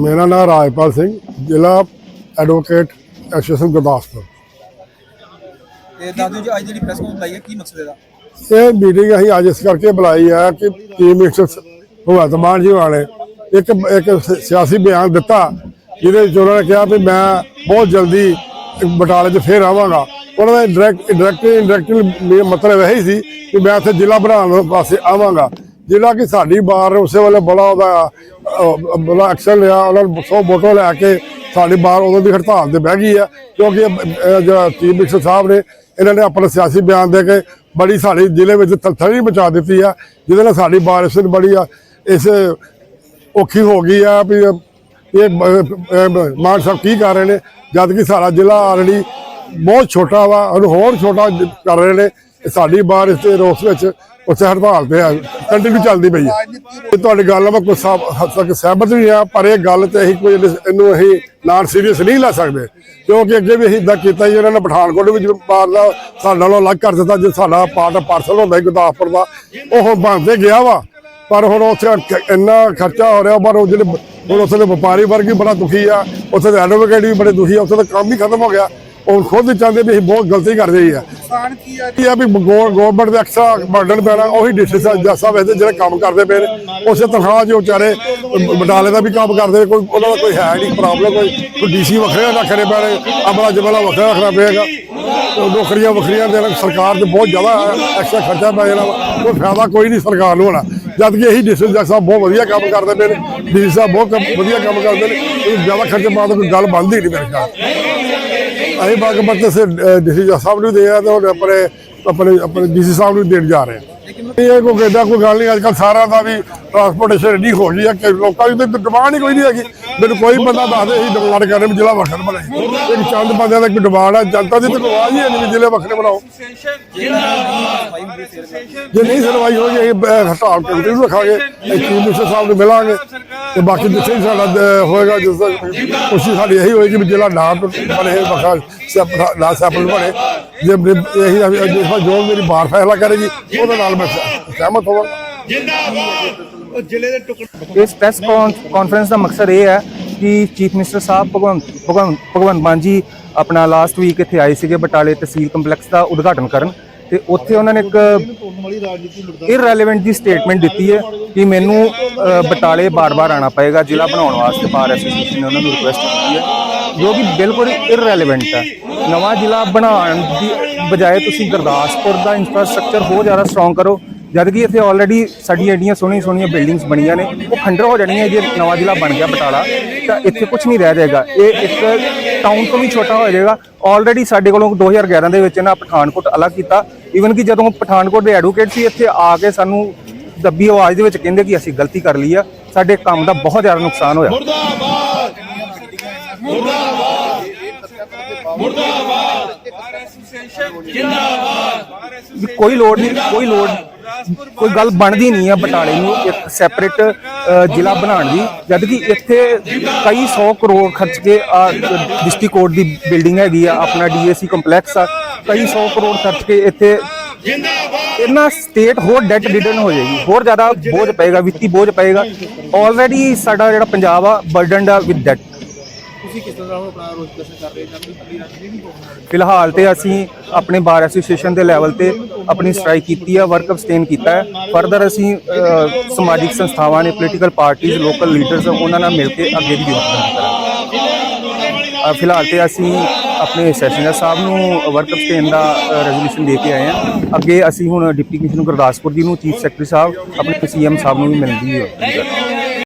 ਮੇਰਾ ਨਾਮ ਰਾਜਪਾਲ ਸਿੰਘ ਜ਼ਿਲ੍ਹਾ ਐਡਵੋਕੇਟ ਐਸੋਸੀਏਸ਼ਨ ਗੁਰਦਾਸਪੁਰ। ਤੇ ਦਾਦੂ ਜੀ ਅੱਜ ਜਿਹੜੀ ਪ੍ਰੈਸ ਕਾਨਫਰੰਸ ਲਾਈ ਹੈ ਕੀ ਮਕਸਦ ਇਹਦਾ? ਇਹ ਮੀਟਿੰਗ ਅਸੀਂ ਅੱਜ ਇਸ ਕਰਕੇ ਬੁਲਾਈ ਹੈ ਕਿ ਚੀਫ ਮਿਨਿਸਟਰ ਭਗਵੰਤ ਮਾਨ ਜੀ ਵਾਲੇ ਇੱਕ ਇੱਕ ਸਿਆਸੀ ਬਿਆਨ ਦਿੱਤਾ ਜਿਹਦੇ ਵਿੱਚ ਉਹਨਾਂ ਨੇ ਕਿਹਾ ਵੀ ਮੈਂ ਬਹੁਤ ਜਲਦੀ ਬਟਾਲੇ 'ਚ ਫੇਰ ਆਵਾਂਗਾ। ਉਹਨਾਂ ਦਾ ਡਾਇਰੈਕਟ ਡਾਇਰੈਕਟ ਇੰਡਾਇਰੈਕਟ ਮਤਲਬ ਇਹ ਹੀ ਸੀ ਕਿ ਮੈਂ ਇੱਥੇ ਜ਼ਿਲ੍ਹਾ ਬਣਾਉਣ ਵਾਸਤੇ ਆਵਾਂਗਾ। ਜਿਹੜਾ ਕਿ ਸਾਡੀ ਬਾਰ ਉਸੇ ਵੇਲੇ ਬੜਾ ਉਹਦਾ ਅਹ, ਐਕਸ਼ਨ ਲਿਆ ਉਹਨਾਂ ਨੂੰ 100 ਵੋਟਾਂ ਲੈ ਕੇ ਸਾਡੀ ਬਾਰ ਉਦੋਂ ਦੀ ਹੜਤਾਲ ਤੇ ਬਹਿ ਗਈ ਹੈ ਕਿਉਂਕਿ ਜਿਹੜਾ ਚੀਫ ਮਿਨਿਸਟਰ ਸਾਹਿਬ ਨੇ ਇਹਨਾਂ ਨੇ ਆਪਣਾ ਸਿਆਸੀ ਬਿਆਨ ਦੇ ਕੇ ਬੜੀ ਸਾਡੇ ਜ਼ਿਲ੍ਹੇ ਵਿੱਚ ਥਲਥਲੀ ਮਚਾ ਦਿੱਤੀ ਆ ਜਿਹਦੇ ਨਾਲ ਸਾਡੀ ਬਾਰਿਸ਼ ਬੜੀ ਆ ਇਸ ਔਖੀ ਹੋ ਗਈ ਆ ਵੀ ਇਹ ਮਾਨ ਸਾਹਿਬ ਕੀ ਕਰ ਰਹੇ ਨੇ ਜਦ ਕਿ ਸਾਡਾ ਜ਼ਿਲ੍ਹਾ ਆਲਰੇਡੀ ਬਹੁਤ ਛੋਟਾ ਵਾ ਉਹਨੂੰ ਹੋਰ ਛੋਟਾ ਕਰ ਰਹੇ ਨੇ ਸਾਡੀ ਬਾਰਿਸ਼ ਦੇ ਰੋਸ ਵਿੱਚ ਉੱਥੇ ਹੜਤਾਲ ਤੇ ਆ ਕੰਟੀਨਿਊ ਚੱਲਦੀ ਪਈ ਹੈ ਤੁਹਾਡੀ ਗੱਲ ਨਾਲ ਮੈਂ ਕੋਈ ਤੱਕ ਸਹਿਮਤ ਵੀ ਆ ਪਰ ਇਹ ਗੱਲ ਤੇ ਅਸੀਂ ਕੋਈ ਇਹਨੂੰ ਅਸੀਂ ਨਾਨ ਸੀਰੀਅਸ ਨਹੀਂ ਲੈ ਸਕਦੇ। ਕਿਉਂਕਿ ਅੱਗੇ ਵੀ ਅਸੀਂ ਇਦਾਂ ਕੀਤਾ ਜੀ ਉਹਨਾਂ ਨੇ ਪਠਾਨਕੋਟ ਵਿੱਚ ਪਾਰਲਾ ਸਾਡੇ ਨਾਲੋਂ ਅਲੱਗ ਕਰ ਦਿੱਤਾ, ਜੇ ਸਾਡਾ ਪਾਰਟ ਪਾਰਸਲ ਹੁੰਦਾ ਗੁਰਦਾਸਪੁਰ ਦਾ, ਉਹ ਹੁਣ ਬਣ ਗਿਆ ਵਾ। ਪਰ ਹੁਣ ਉੱਥੇ ਇੰਨਾ ਖਰਚਾ ਹੋ ਰਿਹਾ, ਪਰ ਉਹ ਜਿਹੜੇ ਹੁਣ ਉੱਥੇ ਦੇ ਵਪਾਰੀ ਵਰਗ ਵੀ ਬੜਾ ਦੁਖੀ ਆ, ਉੱਥੇ ਦੇ ਐਡਵੋਕੇਟ ਵੀ ਬੜੇ ਦੁਖੀ ਆ, ਉੱਥੇ ਦਾ ਕੰਮ ਹੀ ਖਤਮ ਹੋ ਗਿਆ। ਉਹ ਖੁਦ ਹੀ ਚਾਹੁੰਦੇ ਵੀ ਅਸੀਂ ਬਹੁਤ ਗਲਤੀ ਕਰ ਰਹੀ ਆ। ਨੁਕਸਾਨ ਕੀ ਆ ਕੀ ਆ ਵੀ ਗਵਰਨਮੈਂਟ ਦੇ ਐਕਸਟਰਾ ਬਰਡਨ ਪੈਣਾ ਉਹੀ ਡਿਸਟ੍ਰਿਕਟ ਜੱਜ ਸਾਹਿਬ ਇਹਦੇ ਜਿਹੜੇ ਕੰਮ ਕਰਦੇ ਪਏ ਨੇ ਉਸੇ ਤਨਖਾਹ ਜੋ ਵਿਚਾਰੇ ਬਟਾਲੇ ਦਾ ਵੀ ਕੰਮ ਕਰਦੇ ਕੋਈ ਉਹਨਾਂ ਦਾ ਕੋਈ ਹੈ ਨਹੀਂ ਪ੍ਰੋਬਲਮ ਕੋਈ ਡੀਸੀ ਵੱਖਰੇ ਰੱਖਣੇ ਪੈਣੇ ਅਮਲਾ ਜਮਲਾ ਵੱਖਰਾ ਰੱਖਣਾ ਪਏਗਾ ਉਹ ਨੌਕਰੀਆਂ ਵੱਖਰੀਆਂ ਦੇ ਨਾਲ ਸਰਕਾਰ ਤੇ ਬਹੁਤ ਜ਼ਿਆਦਾ ਐਕਸਟਰਾ ਖਰਚਾ ਪੈ ਜਾਣਾ। ਕੋਈ ਫਾਇਦਾ ਕੋਈ ਨਹੀਂ ਸਰਕਾਰ ਨੂੰ ਹੋਣਾ। ਜਦ ਕਿ ਇਹੀ ਡਿਸਟ੍ਰਿਕਟ ਜੱਜ ਸਾਹਿਬ ਬਹੁਤ ਵਧੀਆ ਕੰਮ ਕਰਦੇ ਪਏ ਨੇ ਡੀਸੀ ਸਾਹਿਬ ਬਹੁਤ ਵਧੀਆ ਕੰਮ ਕਰਦੇ ਨੇ ਇਹ ਜ਼ਿਆਦਾ ਖਰਚੇ ਪਾਉਣ ਦੀ ਕੋਈ ਗੱਲ ਬਣਦੀ ਨਹੀਂ ਮੇਰੇ ਖਿਆਲ। ਅਸੀਂ ਬਾਗਪਤ ਸੇ ਡੀਸੀ ਸਾਹਿਬ ਨੂੰ ਦੇ ਆ ਤੇ ਆਪਣੇ ਆਪਣੇ ਆਪਣੇ ਡੀਸੀ ਸਾਹਿਬ ਨੂੰ ਦੇਣ ਜਾ ਰਹੇ ਹਾਂ ਇਹ ਕੋਈ ਕਿੱਦਾਂ ਕੋਈ ਗੱਲ ਨਹੀਂ, ਅੱਜ ਕੱਲ ਸਾਰਿਆਂ ਦਾ ਵੀ ਟਰਾਂਸਪੋਰਟੇਸ਼ਨ ਰੈਡੀ ਹੋ ਗਈ ਹੈ ਕਿ ਲੋਕਾਂ ਦੀ ਤਾਂ ਡਿਮਾਂਡ ਹੀ ਕੋਈ ਨਹੀਂ ਹੈਗੀ। ਮੈਨੂੰ ਕੋਈ ਬੰਦਾ ਦੱਸ ਦੇ, ਅਸੀਂ ਡਿਮਾਂਡ ਕਰਦੇ ਵੀ ਜ਼ਿਲ੍ਹਾ ਵੱਖਰਾ ਬਣਾਏ ਇੱਕ ਚੰਦ ਬੰਦਿਆਂ ਦਾ ਇੱਕ ਡਿਮਾਂਡ ਹੈ ਜਨਤਾ ਦੀ ਤਾਂ ਆਵਾਜ਼ ਹੀ ਹੈ ਨਹੀਂ ਵੀ ਜ਼ਿਲ੍ਹੇ ਵੱਖਰੇ ਬਣਾਓ। ਜੇ ਨਹੀਂ ਸੁਣਵਾਈ ਹੋਈ, ਅਸੀਂ ਬ- ਹੜਤਾਲ ਕੰਟੀਨਿਊ ਰੱਖਾਂਗੇ ਚੀਫ ਮਿਨਿਸਟਰ ਸਾਹਿਬ ਨੂੰ ਮਿਲਾਂਗੇ ਤੇ ਬਾਕੀ ਜਿੱਥੇ ਵੀ ਸਾਡਾ ਹੋਏਗਾ, ਜਿਸ ਦਾ ਕੋਸ਼ਿਸ਼ ਸਾਡੀ ਇਹੀ ਹੋਏਗੀ ਵੀ ਜ਼ਿਲ੍ਹਾ ਨਾ ਬਣੇ, ਵੱਖਰਾ ਸੈਪ- ਨਾ ਸੈਪਰੇਟ ਬਣੇ। ਜੇ ਇਹੀ ਜਿਸ ਜੋ ਮੇਰੀ ਬਾਰ ਫੈਸਲਾ ਕਰੇਗੀ, ਉਹਦੇ ਨਾਲ ਮੈਂ ਸਹਿਮਤ ਹੋਵਾਂਗਾ ਇਸ ਪ੍ਰੈਸ ਕਾਨਫਰੰਸ ਦਾ ਮਕਸਦ ਇਹ ਹੈ ਕਿ ਚੀਫ ਮਿਨਿਸਟਰ ਸਾਹਿਬ ਭਗਵੰਤ ਭਗਵੰਤ ਭਗਵੰਤ ਮਾਨ ਜੀ ਆਪਣਾ ਲਾਸਟ ਵੀਕ ਇੱਥੇ ਆਏ ਸੀਗੇ ਬਟਾਲੇ ਤਹਿਸੀਲ ਕੰਪਲੈਕਸ ਦਾ ਉਦਘਾਟਨ ਕਰਨ ਤੇ ਉੱਥੇ ਉਹਨਾਂ ਨੇ ਇੱਕ ਇਰਰੈਲੇਵੈਂਟ ਦੀ ਸਟੇਟਮੈਂਟ ਦਿੱਤੀ ਹੈ ਕਿ ਮੈਨੂੰ ਬਟਾਲੇ ਬਾਰ-ਬਾਰ ਆਣਾ ਪਏਗਾ ਜ਼ਿਲ੍ਹਾ ਬਣਾਉਣ ਵਾਸਤੇ ਬਾਰ ਐਸੋਸੀਏਸ਼ਨ ਨੇ ਉਹਨਾਂ ਨੂੰ ਰਿਕੁਐਸਟ ਕੀਤੀ ਹੈ ਜੋ ਕਿ ਬਿਲਕੁਲ ਇਰਰੈਲੇਵੈਂਟ ਹੈ। ਨਵਾਂ ਜ਼ਿਲ੍ਹਾ ਬਣਾਉਣ ਦੀ ਬਜਾਏ ਤੁਸੀਂ ਗੁਰਦਾਸਪੁਰ ਦਾ ਇਨਫਰਾਸਟ੍ਰਕਚਰ ਹੋਰ ਜ਼ਿਆਦਾ ਸਟਰੋਂਗ ਕਰੋ ਜਦ ਕਿ ਇੱਥੇ ਆਲਰੇਡੀ ਸਾਡੀਆਂ ਏਡੀਆਂ ਸੋਹਣੀਆਂ ਸੋਹਣੀਆਂ ਬਿਲਡਿੰਗਸ ਬਣੀਆਂ ਨੇ ਉਹ ਖੰਡਰ ਹੋ ਜਾਣੀਆਂ ਜੇ ਨਵਾਂ ਜ਼ਿਲ੍ਹਾ ਬਣ ਗਿਆ ਬਟਾਲਾ ਤਾਂ ਇੱਥੇ ਕੁਝ ਨਹੀਂ ਰਹਿ ਜਾਏਗਾ। ਇਹ ਇੱਕ ਟਾਊਨ ਤੋਂ ਵੀ ਛੋਟਾ ਹੋ ਜਾਏਗਾ। ਆਲਰੇਡੀ ਸਾਡੇ ਕੋਲੋਂ 2011 ਦੇ ਵਿੱਚ ਨਾ ਪਠਾਨਕੋਟ ਅਲੱਗ ਕੀਤਾ। ਈਵਨ ਕਿ ਜਦੋਂ ਪਠਾਨਕੋਟ ਦੇ ਐਡਵੋਕੇਟ ਸੀ ਇੱਥੇ ਆ ਕੇ ਸਾਨੂੰ ਦੱਬੀ ਆਵਾਜ਼ ਦੇ ਵਿੱਚ ਕਹਿੰਦੇ ਕਿ ਅਸੀਂ ਗਲਤੀ ਕਰ ਲਈ ਆ। ਸਾਡੇ ਕੰਮ ਦਾ ਬਹੁਤ ਜ਼ਿਆਦਾ ਨੁਕਸਾਨ ਹੋਇਆ। ਵੀ ਕੋਈ ਲੋੜ ਨਹੀਂ ਕੋਈ ਲੋੜ ਕੋਈ ਗੱਲ ਬਣਦੀ ਨਹੀਂ ਆ ਬਟਾਲੇ ਨੂੰ ਇੱਕ ਸੈਪਰੇਟ ਜ਼ਿਲ੍ਹਾ ਬਣਾਉਣ ਦੀ। ਜਦ ਕਿ ਇੱਥੇ ਕਈ 100 ਕਰੋੜ ਖਰਚ ਕੇ ਡਿਸਟ੍ਰਿਕਟ ਕੋਰਟ ਦੀ ਬਿਲਡਿੰਗ ਹੈਗੀ ਆ ਆਪਣਾ ਡੀਏਸੀ ਕੰਪਲੈਕਸ ਆ ਕਈ 100 ਕਰੋੜ ਖਰਚ ਕੇ ਇੱਥੇ ਇਹਨਾਂ ਸਟੇਟ ਹੋਰ ਡੈਟ ਰਿਡਨ ਹੋ ਜਾਏਗੀ ਹੋਰ ਜ਼ਿਆਦਾ ਬੋਝ ਪਏਗਾ ਵਿੱਤੀ ਬੋਝ ਪਏਗਾ। ਆਲਰੇਡੀ ਸਾਡਾ ਜਿਹੜਾ ਪੰਜਾਬ ਆ ਬਰਡਨਡ ਆ ਵਿਦ ਡੈਟ ਤੁਸੀਂ ਕਿਸ ਤਰ੍ਹਾਂ ਆਪਣਾ ਰੋਜ਼ ਪ੍ਰਦਰਸ਼ਨ ਕਰ ਰਹੇ ਹੋ? ਕੋਈ ਰਾਜਨੀਤੀ ਨਹੀਂ ਹੋਣੀ ਫਿਲਹਾਲ ਤੇ ਅਸੀਂ ਆਪਣੇ ਬਾਰ ਐਸੋਸੀਏਸ਼ਨ ਦੇ ਲੈਵਲ ਤੇ ਆਪਣੀ ਸਟ੍ਰਾਈਕ ਕੀਤੀ ਹੈ ਵਰਕ ਅਬਸਟੇਨ ਕੀਤਾ ਹੈ। ਫਰਦਰ ਅਸੀਂ ਅਹ, ਸਮਾਜਿਕ ਸੰਸਥਾਵਾਂ ਨੇ ਪੋਲੀਟੀਕਲ ਪਾਰਟੀਆਂ ਲੋਕਲ ਲੀਡਰਸ ਉਹਨਾਂ ਨਾਲ ਮਿਲ ਕੇ ਅੱਗੇ ਦੀ ਯੋਗਦਾਨ ਕਰਾਂਗੇ ਅਹ, ਫਿਲਹਾਲ ਤੇ ਅਸੀਂ ਆਪਣੇ ਸੈਸ਼ਨਰ ਸਾਹਿਬ ਨੂੰ ਵਰਕ ਅਬਸਟੇਨ ਦਾ ਰੈਜ਼ੋਲੂਸ਼ਨ ਦੇ ਕੇ ਆਏ ਹਾਂ। ਅੱਗੇ ਅਸੀਂ ਹੁਣ ਡਿਪਟੀ ਕਮਿਸ਼ਨਰ ਗੁਰਦਾਸਪੁਰ ਜੀ ਨੂੰ ਚੀਫ ਸੈਕਟਰੀ ਸਾਹਿਬ ਆਪਣੇ ਸੀਐਮ ਸਾਹਿਬ ਨੂੰ ਵੀ ਮਿਲਣ ਦੀ ਹੈ।